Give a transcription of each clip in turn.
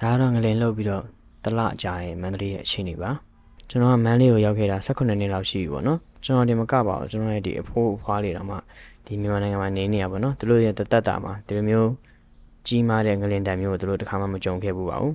ဒါကတော့ငလင်လှုပ်ပြီးတော့တလကြာရင်မန္တလေးရဲ့အခြေအနေပါကျွန်တော်ကမန္တလေးကိုရောက်ခဲ့တာ18နှစ်လောက်ရှိပြီပေါ့နော်ကျွန်တော်ဒီမကပါဘူးကျွန်တော်ရဲ့ဒီအဖိုးအဖွားလေးတော့မှဒီမြန်မာနိုင်ငံမှာနေနေရပါတော့သူတို့ရဲ့တသက်တာမှာဒီလိုမျိုးကြီးမားတဲ့ငလင်တံမျိုးကိုသူတို့တစ်ခါမှမကြုံခဲ့ဘူးပါဘူး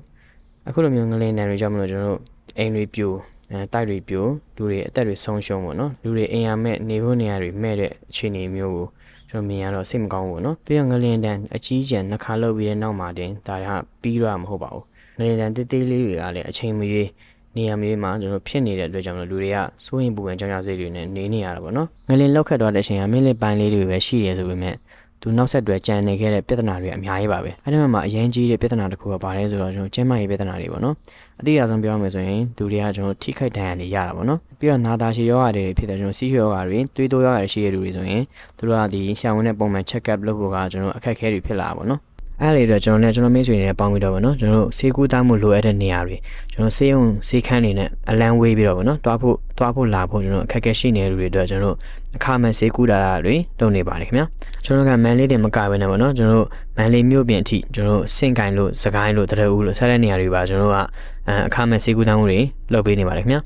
အခုလိုမျိုးငလင်တံတွေကြောင့်မလို့ကျွန်တော်တို့အိမ်တွေပြို အဲတိုက်တွေပြိုလူတွေအသက်တွေဆုံးရှုံးပေါ့နော်လူတွေအိမ်ရမဲ့နေဖို့နေရာတွေမဲ့တဲ့အခြေအနေမျိုးကိုကျွန်တော်မြင်ရတော့စိတ်မကောင်းဘူးပေါ့နော်ပြီးတော့ငလင်တန်အကြီးကျယ်နှခါလောက်ပြီးတဲ့နောက်မှာတင်ဒါကပြီးတော့မဟုတ်ပါဘူးငလင်တန်တေးသေးလေးတွေကလည်းအချိန်မရွေးနေရာမျိုးမှာကျွန်တော်ဖြစ်နေတဲ့အတွက်ကြောင့်မလို့လူတွေကစိုးရင်ပူပန်ကြောင်ကြစိတ်တွေနဲ့နေနေရတာပေါ့နော်ငလင်လောက်ခတ်သွားတဲ့အချိန်ကမိနစ်ပိုင်းလေးတွေပဲရှိတယ်ဆိုပေမဲ့ သူနောက်ဆက်တွဲကြံနေခဲ့တဲ့ပြဿနာတွေအများကြီးပါပဲအဲဒီမှာအရင်ကြီးတဲ့ပြဿနာတစ်ခုကဘာလဲဆိုတော့ကျွန်တော်ကျန်းမာရေးပြဿနာတွေပေါ့နော်အတိအကျဆုံးပြောရမယ်ဆိုရင်လူတွေကကျွန်တော်ထိခိုက်ဒဏ်ရာတွေရတာပေါ့နော်ပြီးတော့နာတာရှည်ယောဂါတွေဖြစ်တဲ့ကျွန်တော်စီးယောဂါတွေတွေးတိုးယောဂါတွေရှိတဲ့လူတွေဆိုရင်သူတို့ကဒီရှာဝင်တဲ့ပုံမှန် check up လုပ်ဖို့ကကျွန်တော်အခက်အခဲတွေဖြစ်လာတာပေါ့နော် အဲ့လေတော့ကျွန်တော်နဲ့ကျွန်တော်မိတ်ဆွေတွေနဲ့ပေါင်းပြီးတော့ဗောနော်ကျွန်တော်တို့စေကူးသားမှုလိုအပ်တဲ့နေရာတွေကျွန်တော်စေးုံစေးခန်းတွေနဲ့အလန်းဝေးပြီးတော့ဗောနော်တွားဖို့တွားဖို့လာဖို့ကျွန်တော်အခက်အခဲရှိနေတဲ့လူတွေအတွက်ကျွန်တော်တို့အခါမှန်စေကူးတာတွေလုပ်နေပါတယ်ခင်ဗျာကျွန်တော်ကမန်လေးတင်မကဘဲနဲ့ဗောနော်ကျွန်တော်တို့မန်လေးမြို့ပြင်အထိကျွန်တော်တို့စင်ကင်လို့စကိုင်းလို့တရဦးလို့ဆက်တဲ့နေရာတွေပါကျွန်တော်တို့ကအဲအခါမှန်စေကူးသားမှုတွေလုပ်ပေးနေပါတယ်ခင်ဗျာ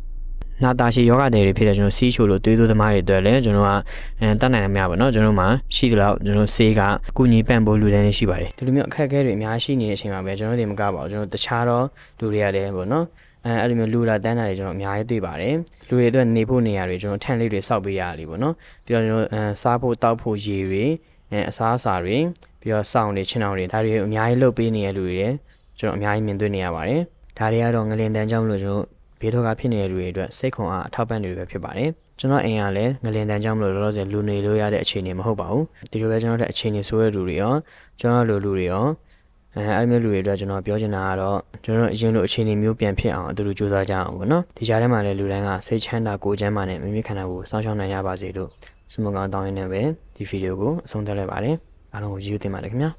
နာတာရှိယောဂတဲ့တွေဖြစ်တဲ့ကျွန်တော်စီးချိုလို့သွေးသွေးသမားတွေအတွက်လည်းကျွန်တော်ကအဲတတ်နိုင်တယ်မရပါတော့ကျွန်တော်မှာရှိသလောက်ကျွန်တော်ဆေးကကုညီပန့်ဖို့လူတန်းနေရှိပါတယ်ဒီလိုမျိုးအခက်အခဲတွေအများကြီးရှိနေတဲ့အချိန်မှာပဲကျွန်တော်တို့မကပါဘူးကျွန်တော်တခြားတော့လူတွေရတယ်ပေါ့နော်အဲအဲ့လိုမျိုးလူလာတန်းတာတွေကျွန်တော်အများကြီးတွေ့ပါတယ်လူတွေအတွက်နေဖို့နေရာတွေကျွန်တော်ထန့်လေးတွေစောက်ပေးရလိပေါ့နော်ပြီးတော့ကျွန်တော်အဲစားဖို့တောက်ဖို့ရေတွေအဲအစားအစာတွေပြီးတော့စောင်းတွေချင်းအောင်တွေဒါတွေအများကြီးလုပ်ပေးနေတဲ့လူတွေတွေကျွန်တော်အများကြီးမြင်တွေ့နေရပါတယ်ဒါတွေကတော့ငလင်တန်းကြောင့်မလို့ကျွန်တော် ဘေးတော့ကဖြစ်နေတဲ့လူတွေအတွက်စိတ်ခွန်အားအထောက်ပံ့တွေပဲဖြစ်ပါတယ်ကျွန်တော်အိမ်ကလည်းငလင်တန်းကြောင့်မလို့လောလောဆယ်လူနေလို့ရတဲ့အခြေအနေမဟုတ်ပါဘူးဒီလိုပဲကျွန်တော်တို့အခြေအနေဆိုးတဲ့လူတွေရောကျွန်တော်တို့လူတွေရောအဲအဲ့လိုမျိုးလူတွေအတွက်ကျွန်တော်ပြောချင်တာကတော့ကျွန်တော်တို့အရင်လိုအခြေအနေမျိုးပြန်ဖြစ်အောင်အတူတူစူးစမ်းကြအောင်ပေါ့နော်ဒီကြားထဲမှာလည်းလူတိုင်းကစိတ်ချမ်းသာကိုယ်ချမ်းသာနဲ့မိမိခန္ဓာကိုယ်စောင့်ရှောက်နိုင်ရပါစေလို့ဆုမကောင်းတောင်းရင်းနဲ့ပဲဒီဗီဒီယိုကိုအဆုံးသတ်လိုက်ပါတယ်အားလုံးကိုကျေးဇူးတင်ပါတယ်ခင်ဗျာ